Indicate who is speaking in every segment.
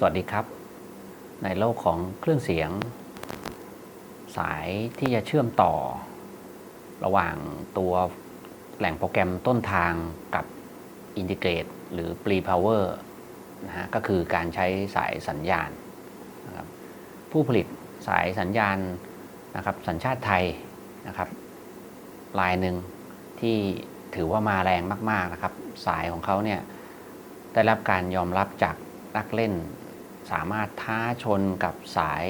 Speaker 1: สวัสดีครับ ในโลกของเครื่องเสียง สายที่จะเชื่อมต่อ ระหว่างตัวแหล่งโปรแกรมต้นทางกับอินทิเกรตหรือ Pre Power นะฮะก็คือการใช้สายสัญญาณนะครับผู้ผลิตสายสัญญาณนะครับสัญชาติไทยนะครับลายหนึ่งที่ถือว่ามาแรงมาก ๆ นะครับ สายของเขาเนี่ยได้รับการยอมรับจากนักเล่น สามารถท้าชนกับสาย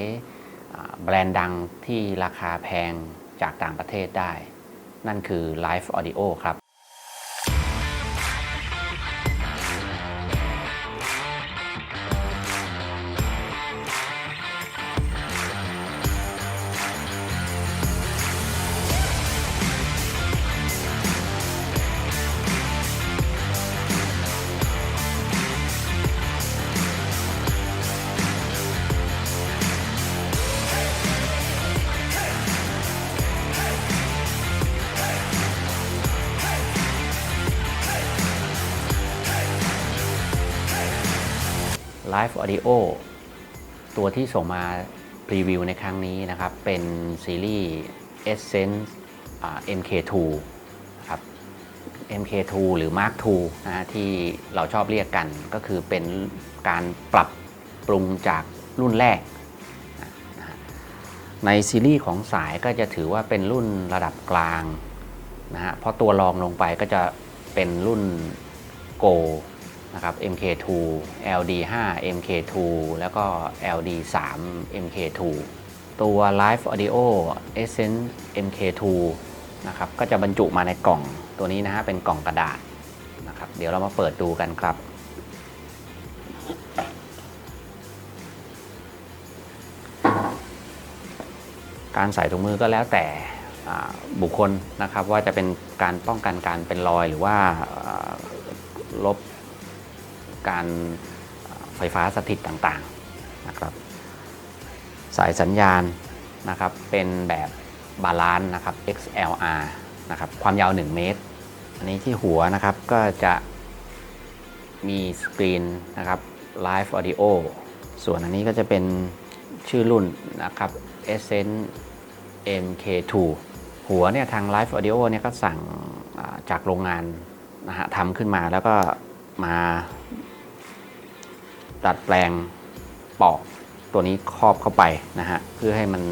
Speaker 1: แบรนด์ดังที่ราคาแพงจากต่างประเทศได้ นั่นคือ Live Audio ครับ Live Audio ตัวที่ส่งมาพรีวิวในครั้งนี้นะครับ เป็นซีรีส์ Essence อ่า MK2 ครับ MK2 หรือ Mark II นะฮะที่เราชอบเรียกกันก็คือเป็นการปรับปรุงจากรุ่นแรก ในซีรีส์ของสายก็จะถือว่าเป็นรุ่นระดับกลางนะฮะเพราะตัวรองลงไปก็จะเป็นรุ่น Go นะครับ MK2 LD5 MK2 แล้วก็ LD3 MK2 ตัว Live Audio Essence MK2 นะครับก็จะบรรจุมาในกล่องตัวนี้นะฮะเป็นกล่องกระดาษนะครับเดี๋ยวเรามาเปิดดูกันครับการใส่ถุงมือก็แล้วแต่บุคคลนะครับว่าจะเป็นการป้องกันการเป็นรอยหรือว่าลบ การไฟฟ้าสถิตต่างๆนะครับสายสัญญาณนะครับเป็นแบบบาลานซ์นะครับ XLR นะครับความยาว 1 เมตร อันนี้ที่หัวนะครับก็จะมีสกรีนนะครับ Live Audio ส่วนอันนี้ก็จะเป็นชื่อรุ่นนะครับ Essence MK2 หัวเนี่ยทาง Live Audio เนี่ยก็สั่งจากโรงงานนะฮะทำขึ้นมาแล้วก็มา ดัดแปลงปอกตัวนี้ครอบเข้าไปนะฮะเพื่อให้มัน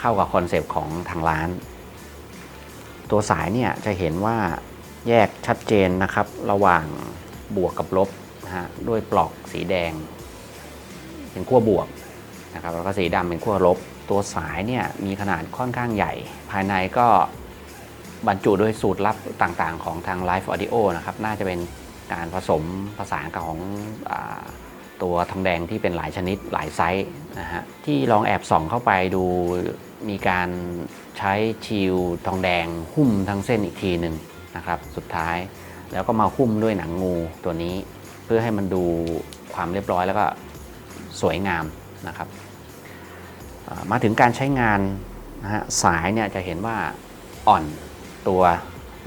Speaker 1: เข้ากับคอนเซปต์ของทางร้าน ตัวสายเนี่ยจะเห็นว่าแยกชัดเจนนะครับ ระหว่างบวกกับลบนะฮะด้วยปลอกสีแดง เป็นขั้วบวกนะครับแล้วก็สีดำเป็นขั้วลบ ตัวสายเนี่ยมีขนาดค่อนข้างใหญ่ ภายในก็บรรจุด้วยสูตรลับต่างๆ ของทาง Live Audio นะครับ น่าจะเป็นการผสมผสานกับของอ ตัวทองแดงที่เป็นหลายชนิดหลายไซส์นะฮะที่ลองแอบส่องเข้าไปดูมีการใช้ชิลทองแดงหุ้มทั้งเส้นอีกทีหนึ่งนะครับสุดท้ายแล้วก็มาหุ้มด้วยหนังงูตัวนี้ เพื่อให้มันดูความเรียบร้อยแล้วก็สวยงามนะครับมาถึงการใช้งานนะฮะสายเนี่ยจะเห็นว่าอ่อนตัว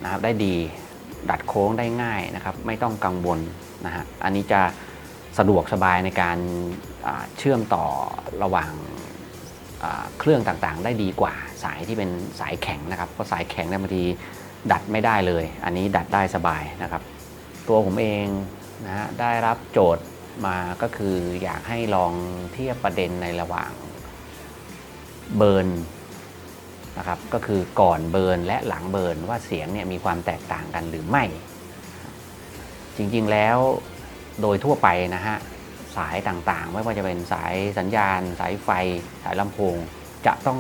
Speaker 1: นะครับได้ดีดัดโค้งได้ง่ายนะครับ ไม่ต้องกังวลนะฮะอันนี้จะ สะดวกสบายในการเชื่อมต่อระหว่างเครื่องต่างๆ ได้ดีกว่าสายที่เป็นสายแข็งนะครับเพราะสายแข็งเนี่ยบางทีดัดไม่ได้เลย อันนี้ดัดได้สบายนะครับ ตัวผมเองนะฮะได้รับโจทย์มาก็คืออยากให้ลองเทียบประเด็นในระหว่างเบิร์นนะครับก็คือก่อนเบิร์นและหลังเบิร์นว่าเสียงเนี่ยมีความแตกต่างกันหรือไม่ จริงๆแล้ว โดยทั่วไปนะฮะสายต่างๆ ไม่ว่าจะเป็นสายสัญญาณ สายไฟ สายลำโพง จะต้อง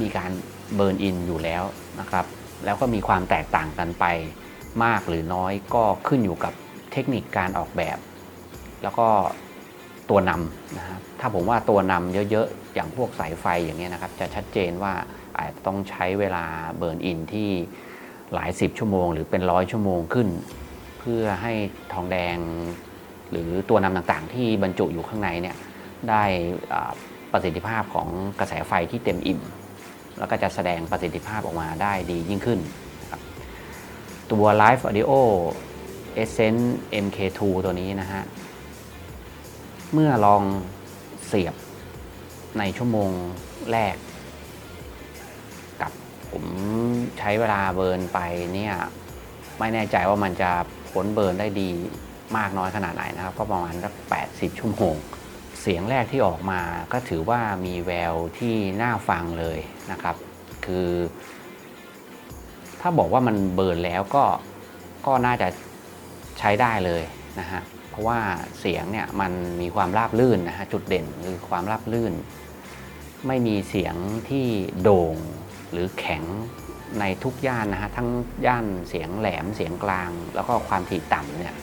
Speaker 1: มีการเบิร์นอินอยู่แล้วนะครับ แล้วก็มีความแตกต่างกันไป มากหรือน้อยก็ขึ้นอยู่กับเทคนิคการออกแบบ แล้วก็ตัวนำนะครับถ้าผมว่าตัวนำเยอะๆ อย่างพวกสายไฟอย่างเงี้ยนะครับ จะชัดเจนว่าอาจจะต้องใช้เวลาเบิร์นอินที่หลายสิบชั่วโมง หรือเป็นร้อยชั่วโมงขึ้น เพื่อให้ทองแดง หรือตัวนำต่างๆ ที่บรรจุอยู่ข้างในเนี่ยได้ประสิทธิภาพของกระแสไฟที่เต็มอิ่ม แล้วก็จะแสดงประสิทธิภาพออกมาได้ดียิ่งขึ้น ตัว Live Audio Essence MK2 ตัวนี้นะฮะ เมื่อลองเสียบในชั่วโมงแรก กับผมใช้เวลาเบิร์นไปเนี่ย ไม่แน่ใจว่ามันจะพ้นเบิร์นได้ดี มากน้อยขนาดไหนนะครับ ก็ประมาณสัก80ชั่วโมง เสียงแรกที่ออกมาก็ถือว่ามีแววที่น่าฟังเลยนะครับ คือ ถ้าบอกว่ามันเบิร์นแล้วก็ก็น่าจะใช้ได้เลยนะฮะเพราะว่าเสียงเนี่ยมันมีความราบลื่นนะฮะจุดเด่นคือความราบลื่น ไม่มีเสียงที่โด่งหรือแข็งในทุกย่านนะฮะทั้งย่านเสียงแหลมเสียงกลาง แล้วก็ความถี่ต่ำเนี่ย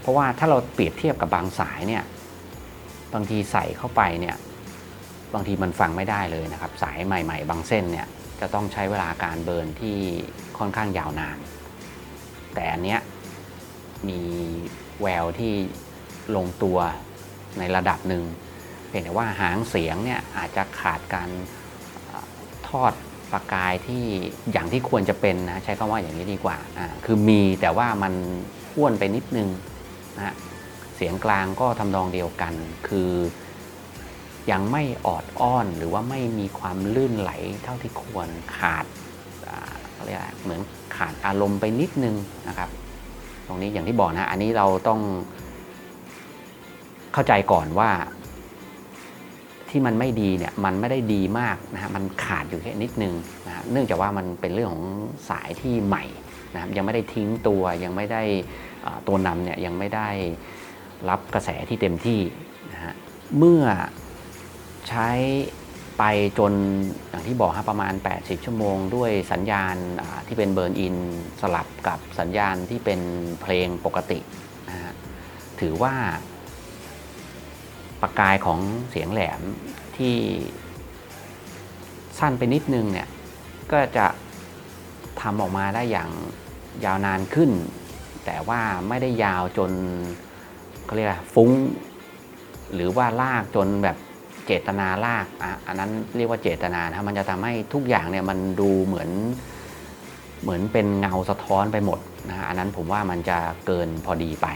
Speaker 1: เพราะว่าถ้าเราเปรียบเทียบกับบางสายเนี่ย บางทีใส่เข้าไปเนี่ย บางทีมันฟังไม่ได้เลยนะครับ สายใหม่ ๆ บางเส้นเนี่ยจะต้องใช้เวลาการเบิร์นที่ค่อนข้างยาวนาน แต่อันเนี้ยมีแววที่ลงตัวในระดับหนึ่งเพียงแต่ว่าหางเสียงเนี่ยอาจจะขาดการทอดประกายที่อย่างที่ควรจะเป็นนะใช้คำว่าอย่างนี้ดีกว่าอ่าคือมีแต่ว่ามัน อ้วนไปนิดนึงนะฮะเสียงกลางก็ทำนองเดียวกัน คือยังไม่ออดอ้อนหรือว่าไม่มีความลื่นไหลเท่าที่ควรขาดเขาเรียกเหมือนขาดอารมณ์ไปนิดนึงนะครับ ตรงนี้อย่างที่บอกนะ อันนี้เราต้องเข้าใจก่อนว่า ที่มันไม่ดีเนี่ยมันไม่ได้ดีมากนะฮะมันขาดอยู่แค่นิดนึงนะฮะเนื่องจากว่ามันเป็นเรื่องของสายที่ใหม่นะครับยังไม่ได้ทิ้งตัวยังไม่ได้ ตัวนำเนี่ยยังไม่ได้รับกระแสที่เต็มที่นะฮะเมื่อใช้ไปจนอย่างที่บอกฮะประมาณ 80 ชั่วโมง ด้วยสัญญาณที่เป็นเบิร์นอินสลับกับสัญญาณที่เป็นเพลงปกตินะฮะถือว่าประกายของเสียงแหลมที่สั้นไปนิดนึงเนี่ยก็จะทำออกมาได้อย่างยาวนานขึ้น แต่ว่าไม่ได้ยาวจนเขาเรียกฟุ้ง หรือว่าลากจนแบบเจตนาลากอะอันนั้นเรียกว่าเจตนานะมันจะทำให้ทุกอย่างเนี่ยมันดูเหมือนเหมือนเป็นเงาสะท้อนไปหมดนะฮะอันนั้นผมว่ามันจะเกินพอดีไป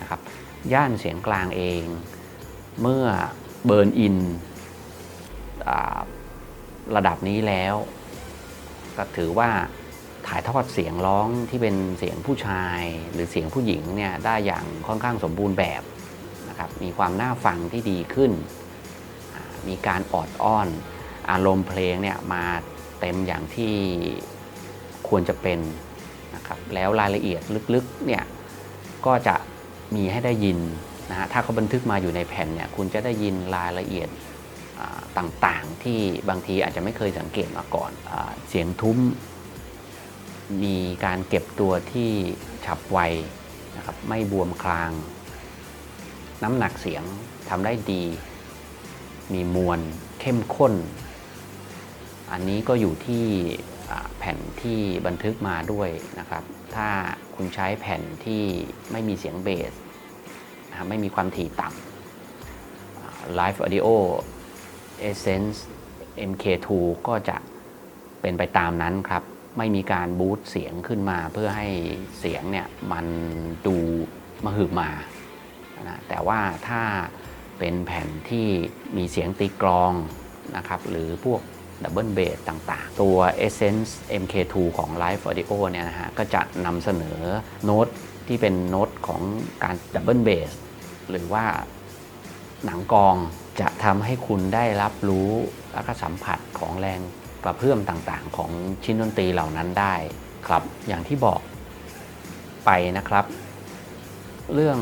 Speaker 1: นะครับย่านเสียงกลางเอง เมื่อเบิร์นอินระดับนี้แล้ว ก็ถือว่า ถ่ายทอดเสียงร้องที่เป็นเสียงผู้ชาย หรือเสียงผู้หญิงเนี่ยได้อย่างค่อนข้างสมบูรณ์แบบนะครับมีความน่าฟังที่ดีขึ้น มีการออดอ้อน อารมณ์เพลงเนี่ยมาเต็มอย่างที่ควรจะเป็นนะครับแล้วรายละเอียดลึกๆเนี่ยก็จะมีให้ได้ยินนะฮะถ้าเขาบันทึกมาอยู่ในแผ่นเนี่ยคุณจะได้ยินรายละเอียดต่างๆ ที่บางทีอาจจะไม่เคยสังเกตมาก่อนอเสียงทุ้ม มีการเก็บตัวที่ฉับไวนะครับไม่บวมคลาง น้ำหนักเสียงทำได้ดี มีมวลเข้มข้น อันนี้ก็อยู่ที่แผ่นที่บันทึกมาด้วยนะครับ ถ้าคุณใช้แผ่นที่ไม่มีเสียงเบสนะไม่มีความถี่ต่ำ Live Audio Essence MK2 ก็จะเป็นไปตามนั้นครับ ไม่มีการบูตเสียงขึ้นมาเพื่อให้เสียงเนี่ยมันดูมหึมานะแต่ว่าถ้าเป็นแผ่นที่มีเสียงตีกลองนะครับหรือพวกดับเบิลเบสต่างๆ ตัว Essence MK2 ของ Live Audio เนี่ยนะฮะก็จะนำเสนอโน้ตที่เป็นโน้ตของการดับเบิลเบสหรือว่าหนังกองจะทำให้คุณได้รับรู้และก็สัมผัสของแรง กระเพื่อมต่างๆ ของชิ้นดนตรีเหล่านั้นได้ครับ อย่างที่บอกไปนะครับ เรื่อง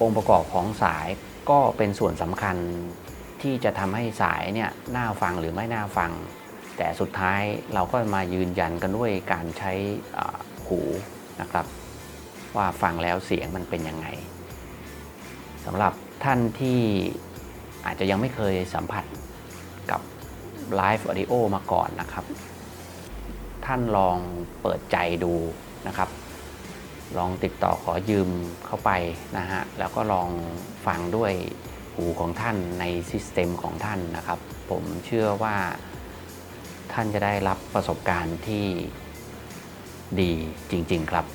Speaker 1: องค์ประกอบของสายก็เป็นส่วนสำคัญที่จะทำให้สายเนี่ยน่าฟังหรือไม่น่าฟัง แต่สุดท้ายเราก็มายืนยันกันด้วยการใช้หูนะครับ ว่าฟังแล้วเสียงมันเป็นยังไงสำหรับท่านที่อาจจะยังไม่เคยสัมผัสกับ Live Audio มาก่อนนะครับ ท่านลองเปิดใจดูนะครับ ลองติดต่อขอยืมเข้าไปนะฮะ แล้วก็ลองฟังด้วยหูของท่านในซิสเต็มของท่านนะครับ ผมเชื่อว่าท่านจะได้รับประสบการณ์ที่ดีจริง ๆ ครับ